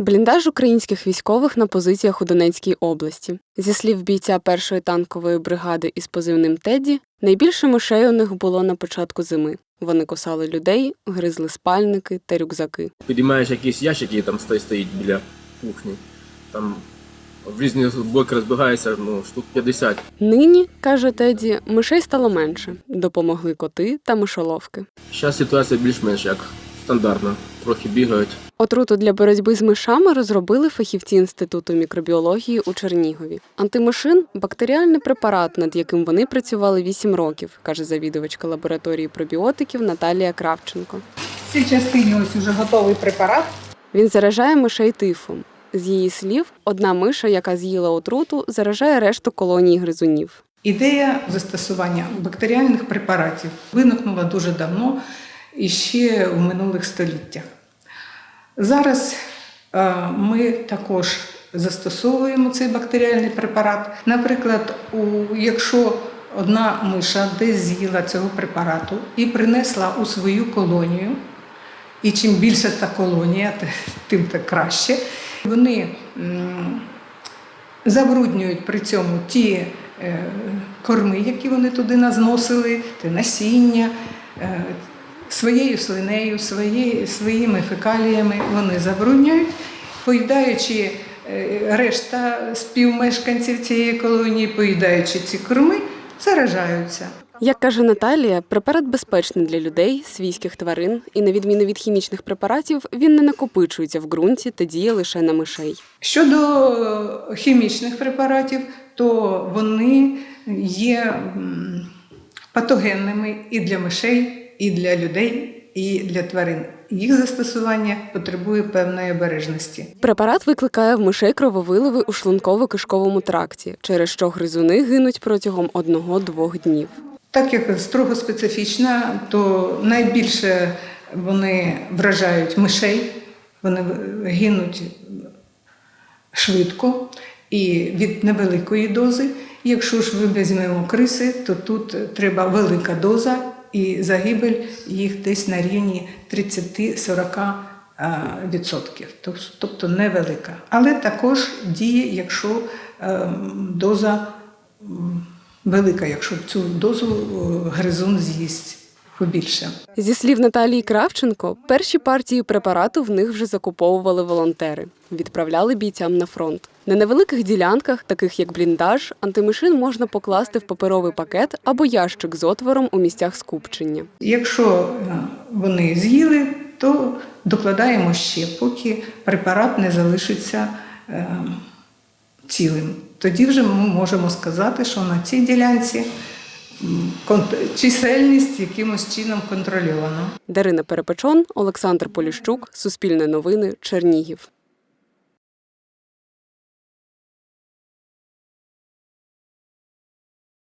Бліндаж українських військових на позиціях у Донецькій області. Зі слів бійця першої танкової бригади із позивним Теді, найбільше мишей у них було на початку зими. Вони кусали людей, гризли спальники та рюкзаки. Підіймаєш якісь ящики, там стоїть, стоїть біля кухні. Там в різні боки розбігається, ну, штук 50. Нині, каже Теді, мишей стало менше. Допомогли коти та мишоловки. Зараз ситуація більш-менш як стандартна. Трохи бігають. Отруту для боротьби з мишами розробили фахівці Інституту мікробіології у Чернігові. Антимишин бактеріальний препарат, над яким вони працювали 8 років, каже завідувачка лабораторії пробіотиків Наталія Кравченко. В цій частині ось уже готовий препарат. Він заражає мишей тифом. З її слів, одна миша, яка з'їла отруту, заражає решту колонії гризунів. Ідея застосування бактеріальних препаратів виникнула дуже давно і ще в минулих століттях. Зараз е, ми також застосовуємо цей бактеріальний препарат. Наприклад, якщо одна миша десь з'їла цього препарату і принесла у свою колонію, і чим більше та колонія, тим так краще. Вони забруднюють при цьому ті е, корми, які вони туди назносили, те насіння. Своєю слинею, своє, своїми фекаліями вони забруднюють, поїдаючи е, решта співмешканців цієї колонії, поїдаючи ці корми, заражаються. Як каже Наталія, препарат безпечний для людей, свійських тварин, і на відміну від хімічних препаратів, він не накопичується в ґрунті та діє лише на мишей. Щодо е, хімічних препаратів, то вони є патогенними і для мишей, і для людей, і для тварин. Їх застосування потребує певної обережності. Препарат викликає в мишей крововиливи у шлунково-кишковому тракті, через що гризуни гинуть протягом одного-двох днів. Так як строго специфічна, то найбільше вони вражають мишей, вони гинуть швидко і від невеликої дози. Якщо ж ми візьмемо криси, то тут треба велика доза і загибель їх десь на рівні 30-40%. відсотків, тобто невелика. Але також діє, якщо ем, доза велика, якщо цю дозу е, гризун з'їсть побільше. Зі слів Наталії Кравченко, перші партії препарату в них вже закуповували волонтери, відправляли бійцям на фронт. На невеликих ділянках, таких як бліндаж, антимишин можна покласти в паперовий пакет або ящик з отвором у місцях скупчення. Якщо е, вони з'їли, то докладаємо ще, поки препарат не залишиться е, цілим. Тоді вже ми можемо сказати, що на цій ділянці чисельність якимось чином контрольована. Дарина Перепечон, Олександр Поліщук, Суспільне новини, Чернігів.